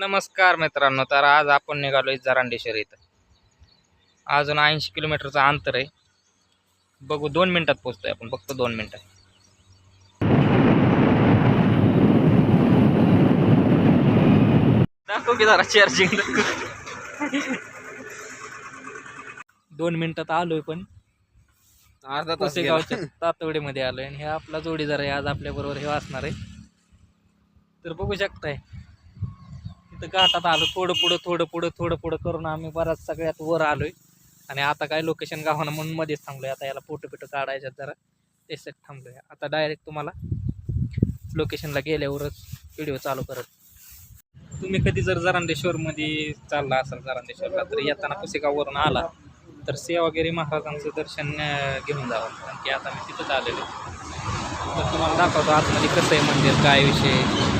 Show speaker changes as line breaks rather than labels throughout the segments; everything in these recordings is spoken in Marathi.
नमस्कार मित्रांनो तर आज आपण निघालोय जरांडेश्वर इथं. अजून ऐंशी किलोमीटरचं अंतर आहे. बघू दोन मिनिटात पोहोचतोय आपण फक्त दोन मिनिटात दाखव की जरा चार्जिंग दोन मिनिटात आलोय पण.
अर्धा तास गेला.
पुसेगावच्या तातवडीमध्ये आलोय आणि हे आपला जोडीदार आहे आज आपल्या बरोबर हे वाचणार आहे. तर बघू शकताय. तर घाटात आलो थोडं पुढं थोडं पुढं थोडं पुढं करून आम्ही बराच सगळ्यात वर आलोय. आणि आता काय लोकेशन गावानं म्हणून मध्येच थांबलोय. आता याला फोटो बिटो काढायच्यात जरा. त्याच्यात थांबलोय. आता डायरेक्ट तुम्हाला लोकेशनला गेल्यावरच व्हिडिओ चालू करत. तुम्ही कधी जर जरांडेश्वरमध्ये चालला असाल जरांडेश्वरला तर येताना पुसेगाववरून आला तर सेवागिरी महाराजांचं दर्शन घेऊन जावं कारण की आता मी तिथंच आलेलो तर तुम्हाला दाखवतो आतमध्ये कसं आहे मंदिर काय विषय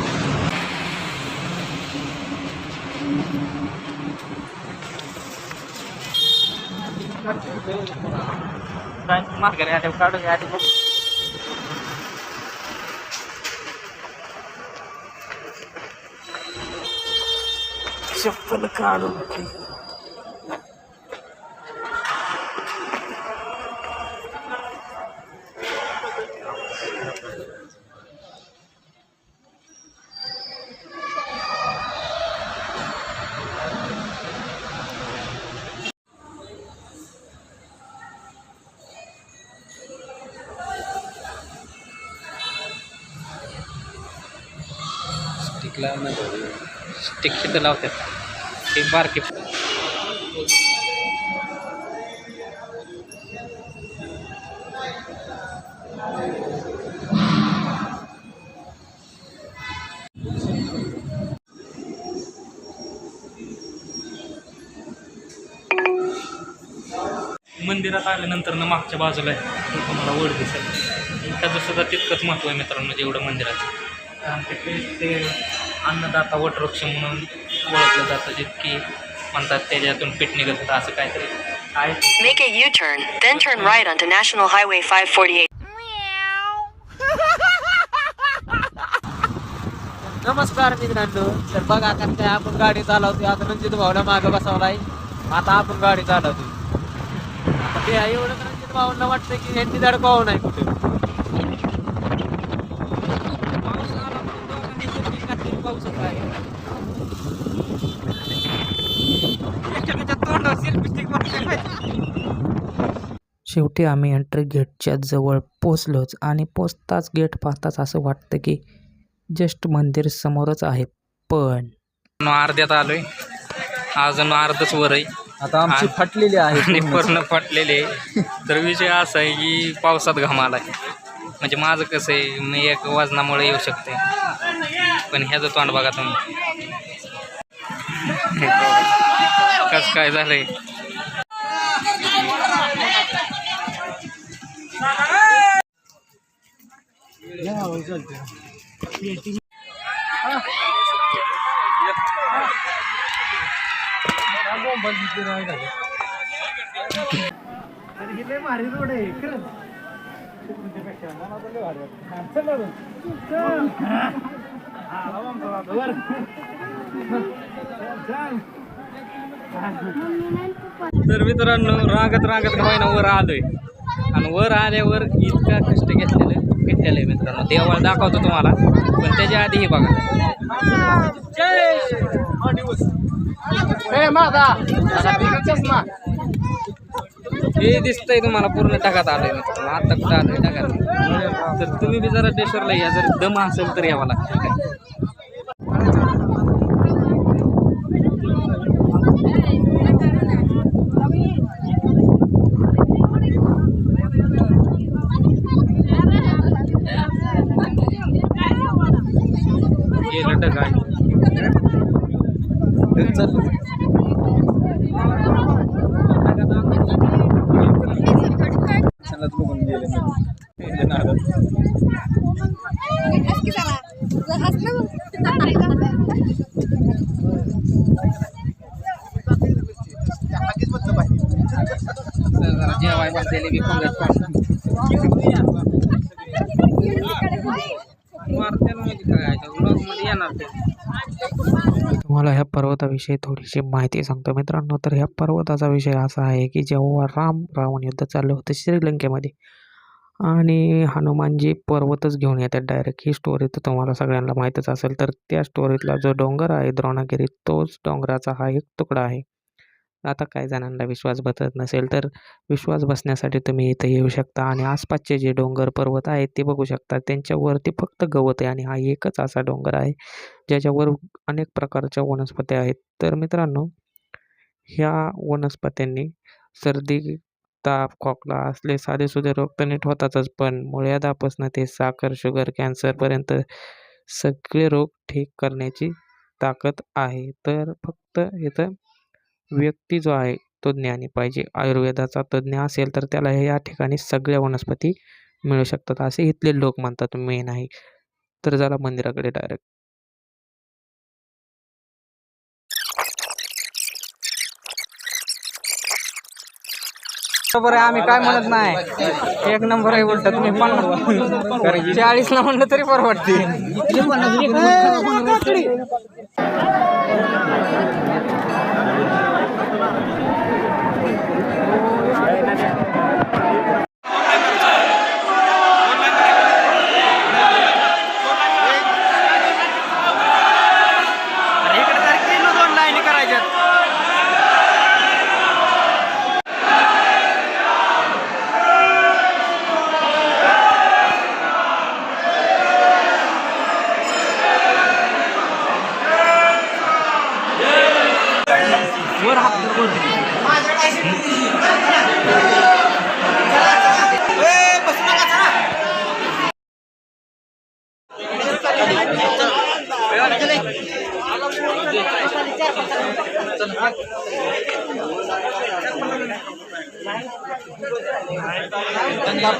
आहे. काय माघारी आल्यावर काढून घ्या आधी बघ. चप्पल काढून
स्टिकला नाही
लावतात. ते बारके. मंदिरात आल्यानंतर ना मागच्या बाजूला आहे. तुम्हाला वड दिसेल. त्याचं सुद्धा तितकंच महत्त्व आहे मित्रांनो जेवढं मंदिराचं. कारण ते अन्नदाता वटवृक्ष म्हणून ओळखलं जातं जितकी म्हणतात त्याच्यातून पीठ निघत होतं असं काहीतरी आहे.
Make a U-turn, then turn right onto National Highway 548.
नमस्कार मित्रांनो तर बघा आता काय आपण गाडी चालवतोय आता रणजित भाऊला मागं बसवलाय आता आपण गाडी चालवतोय आता ते एवढं रणजित भाऊला वाटतं की ह्यांची धड पाहू नाही कुठे
शेवटी आम्ही एंट्री गेटच्या जवळ पोचलोच आणि पोचताच गेट पाहताच असं वाटतं की जस्ट मंदिर समोरच आहे. पण
न अर्ध्यात आलोय. अजून अर्धच वर आहे.
आता आमची फाटलेली आहे.
पूर्ण. फाटलेले आहे. तर विषय असा आहे की पावसात घाम आला म्हणजे माझं कसं आहे मी एक वजनामुळे येऊ शकते. पण ह्याचं तोंड बघा तुम्ही. कसं काय झालंय? भारी रोड आहे खरंच मला तर मित्रांनो रागत रागत होईना वर आलोय. आणि वर आल्यावर इतका कष्ट घेतलेलं घेतलेलं आहे मित्रांनो. देवाला दाखवतो तुम्हाला. पण त्याच्या आधी हे बघा. हे दिसतंय तुम्हाला पूर्ण ढगात आलंय मित्रांनो. आता कुठं आलंय ढगात? तर तुम्ही बी जरा देशवरला या. जर दम असेल तर यावं लागतं. काय जरा जेवाय बसलेले बी पंगत मारते काय येणार ते
तुम्हाला ह्या पर्वताविषयी थोडीशी माहिती सांगतो मित्रांनो. तर ह्या पर्वताचा विषय असा आहे की जेव्हा राम रावण युद्ध चाललं होतं श्रीलंकेमध्ये आणि हनुमानजी पर्वतच घेऊन येतात डायरेक्ट ही स्टोरी तर तुम्हाला सगळ्यांना माहीतच असेल तर त्या स्टोरीतला जो डोंगर आहे द्रोणागिरी तोच डोंगराचा हा एक तुकडा आहे. आता काही जणांना विश्वास बसत नसेल तर विश्वास बसण्यासाठी तुम्ही इथं येऊ शकता आणि आसपासचे जे डोंगर पर्वत आहेत ते बघू शकता. त्यांच्यावरती फक्त गवत आहे आणि हा एकच असा डोंगर आहे ज्याच्यावर अनेक प्रकारच्या वनस्पती आहेत. तर मित्रांनो ह्या वनस्पत्यांनी सर्दी ताप खोकला असले साधेसुधे रोग तर नीट होतातच पण मुळ्यादापासून ते साखर शुगर कॅन्सरपर्यंत सगळे रोग ठीक करण्याची ताकद आहे. तर फक्त इथं व्यक्ती जो आहे तो ज्ञानी पाहिजे. आयुर्वेदाचा तज्ज्ञ असेल तर त्याला या ठिकाणी सगळ्या वनस्पती मिळू शकतात असे इथले लोक म्हणतात मेन आहे. तर जरा मंदिराकडे डायरेक्ट
बरोबर आहे आम्ही काय म्हणत नाही. एक नंबर आहे उलट तुम्ही पन्नास चाळीसला म्हणलं तरी परवडते लाईनी करायच्यात वर हात वर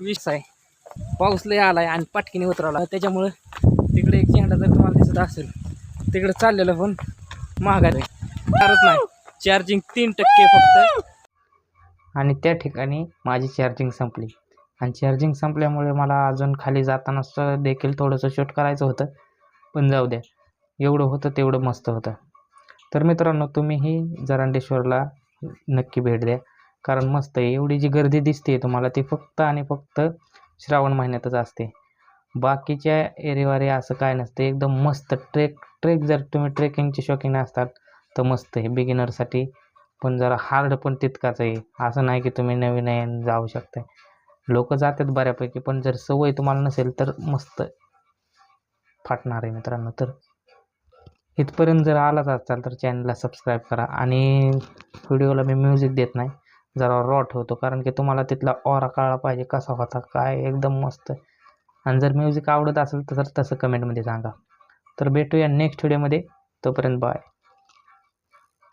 विष आहे. पाऊस लय आहे आणि पाटकीने उतरवला. त्याच्यामुळं तिकडे एक झेंडा जर तुम्हाला दिसत असेल तिकडे चाललेलं पण महागाई फारच नाही चार्जिंग तीन टक्के फक्त.
आणि त्या ठिकाणी माझी चार्जिंग संपली. आणि चार्जिंग संपल्यामुळे मला अजून खाली जातानाच देखील थोडंसं शूट करायचं होतं. पण जाऊ द्या एवढं होतं तेवढं मस्त होतं. तर मित्रांनो तुम्हीही जरांडेश्वरला नक्की भेट द्या. कारण मस्त आहे. एवढी जी गर्दी दिसते तुम्हाला ती फक्त आणि फक्त श्रावण महिन्यातच असते. बाकीच्या एरेवारे असं काय नसतं. एकदम मस्त ट्रेक ट्रेक जर तुम्ही ट्रेकिंगचे शौकीन असतात तर मस्त आहे. बिगिनरसाठी पण जरा हार्ड पण तितकाच आहे. असं नाही की तुम्ही नवीन आहे जाऊ शकता लोक जातात बऱ्यापैकी पण जर सवय तुम्हाला नसेल तर मस्त फाटणार आहे मित्रांनो. तर इथपर्यंत जर आलाच असाल तर चॅनलला सबस्क्राईब करा. आणि व्हिडिओला मी म्युझिक देत नाही. जरा रॉ ठेवतो कारण की तुम्हाला तिथला ऑरा कळला पाहिजे कसा होता काय एकदम मस्त. आणि जर म्युझिक आवडत असेल तर तसं कमेंटमध्ये सांगा. तर भेटूया नेक्स्ट व्हिडिओमध्ये तोपर्यंत बाय